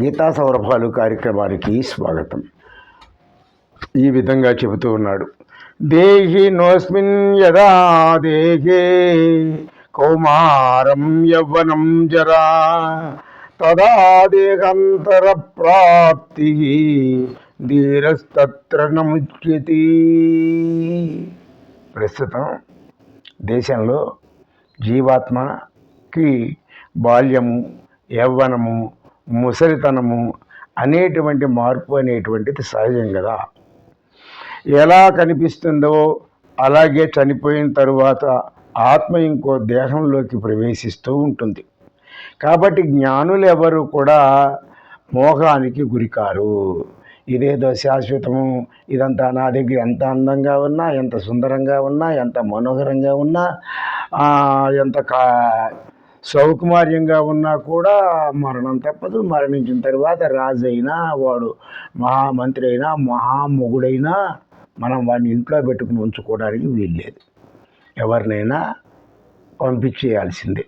గీతా సౌరభాలు కార్యక్రమానికి స్వాగతం. ఈ విధంగా చెబుతూ ఉన్నాడు. దేహి నోస్మిన్ యదా దేహే కౌమారం యవ్వనం జరా తదా దేహంతర ప్రాప్తి ధీరస్తత్ర నముచ్యతి. ప్రస్తుతం దేశంలో జీవాత్మకి బాల్యము యవ్వనము ముసలితనము అనేటువంటి మార్పు అనేటువంటిది సహజం కదా. ఎలా కనిపిస్తుందో అలాగే చనిపోయిన తరువాత ఆత్మ ఇంకో దేహంలోకి ప్రవేశిస్తూ ఉంటుంది. కాబట్టి జ్ఞానులు ఎవరు కూడా మోహానికి గురికారు. ఇదేదో శాశ్వతము ఇదంతా నా దగ్గర ఎంత అందంగా ఉన్నా ఎంత సుందరంగా ఉన్నా ఎంత మనోహరంగా ఉన్నా ఎంత కా సౌకుమార్యంగా ఉన్నా కూడా మరణం తప్పదు. మరణించిన తర్వాత రాజు అయినా వాడు మహామంత్రి అయినా మహామొగుడైనా మనం వాడిని ఇంట్లో పెట్టుకుని ఉంచుకోవడానికి వీల్లేదు. ఎవరినైనా పంపించేయాల్సిందే.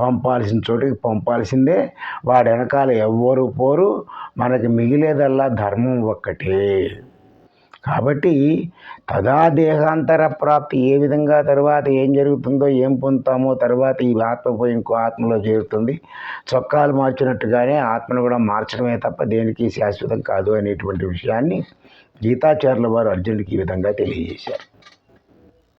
పంపాల్సిన చోటికి పంపాల్సిందే. వాడు వెనకాల ఎవ్వరు పోరు. మనకి మిగిలేదల్లా ధర్మం ఒక్కటే. కాబట్టి తదా దేహాంతర ప్రాప్తి ఏ విధంగా తర్వాత ఏం జరుగుతుందో ఏం పొందుతామో తర్వాత ఈ ఆత్మ పోయి ఇంకో ఆత్మలో చేరుతుంది. చొక్కాలు మార్చినట్టుగానే ఆత్మను కూడా మార్చడమే తప్ప దేనికి శాశ్వతం కాదు అనేటువంటి విషయాన్ని గీతాచార్యుల వారు అర్జునుడికి ఈ విధంగా తెలియజేశారు.